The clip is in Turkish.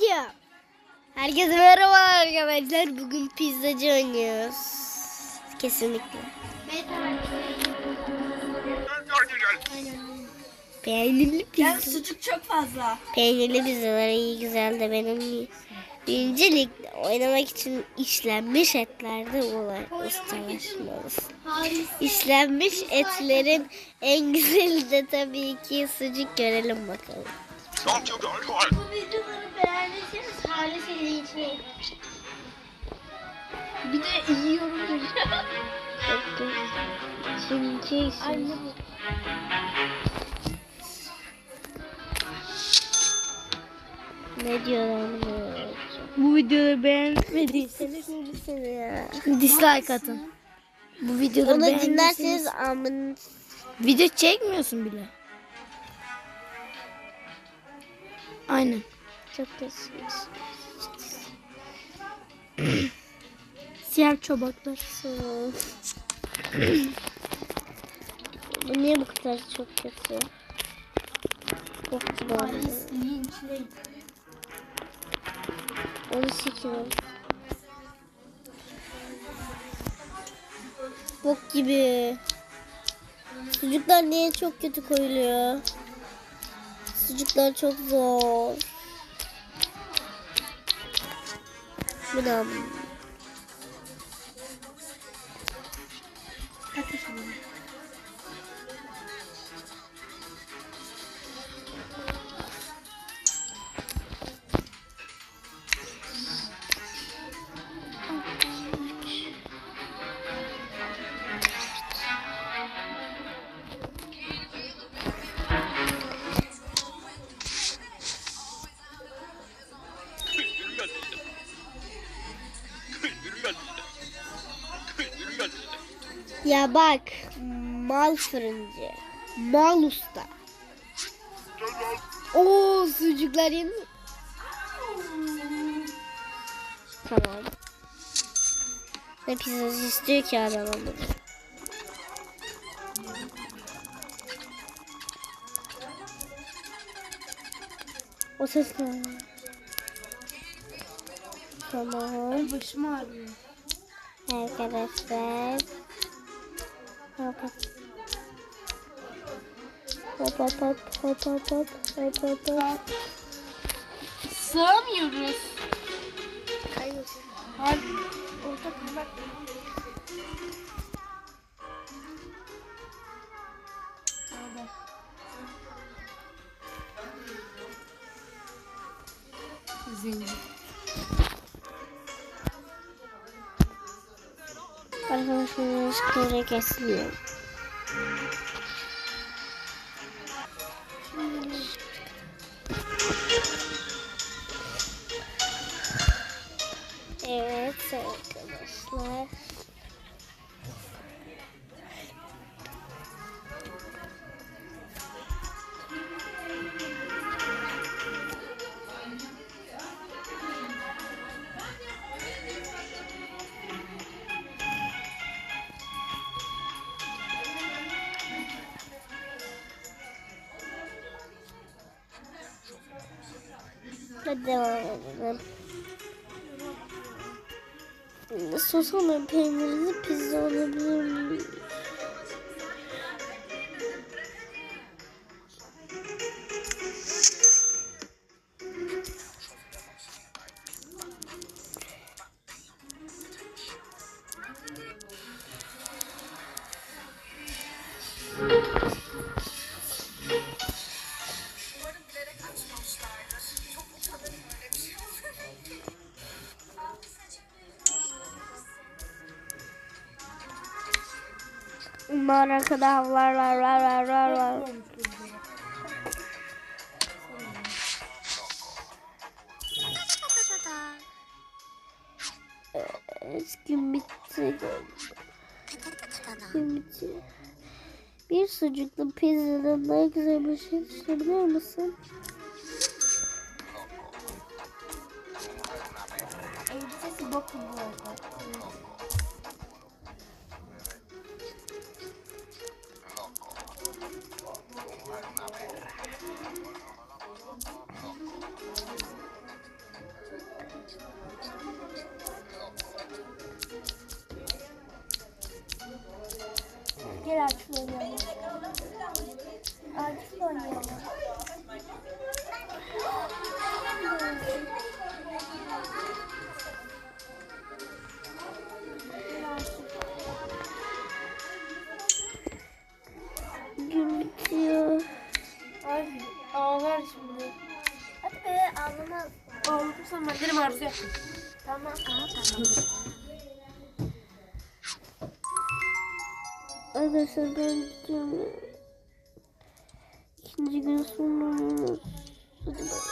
Selamünaleyküm. Herkese merhaba arkadaşlar. Bugün pizzacı oynuyoruz. Kesinlikle. Peynirli Yani pizza. sucuk çok fazla. Peynirli pizzalar iyi güzel de benim birinci lig oynamak için işlenmiş etlerde olay ustalaşmalısın. İşlenmiş etlerin en güzeli de tabii ki sucuk görelim bakalım ailesiyle içine. Bir de yiyorum. Şimdi Anne bu. Ne diyorlar Bu videoyu beğenmediyseniz dislike atın. Bu videoları Onu dinlerseniz amın. Video çekmiyorsun bile. Aynen. Çok teşekkür Siyah çobaklar. Bu niye bu kadar çok kötü? Gibi oldu. Onu sikiyorum. Bok gibi. Sucuklar niye çok kötü koyuluyor? Sucuklar çok zor. Bu da Ya bak. Mal fırıncı. Mal usta. Oo sucuklar yeni. Tamam. Ne pizzası istiyor ki adam onu? O ses ne? Tamam. Başım ağrıyor. Arkadaşlar. Hop hop. Hop hop hop hop hop hop hop hop hop. Sığamıyoruz. Hayır. Hadi. Agora vamos escrever que é esse. Hadi devam edelim. Sos olan peynirli pizza olabilir mi? bunlar arkadaşlar. Gün bitti. Gün bitti. Bir sucuklu pizzanın daha güzel bir şey düşünebiliyor musun? Elbisesi bok gibi oldu. Akif oynayalım. Akif oynayalım. Gün bitiyor. Ay ağlar şimdi. Hadi be ağlamaz. Ağlatırsam ben derim arzu yapma. Tamam. Aha, tamam. Arkadaşlar ben gidiyorum. İkinci gün sonra. Hadi bay.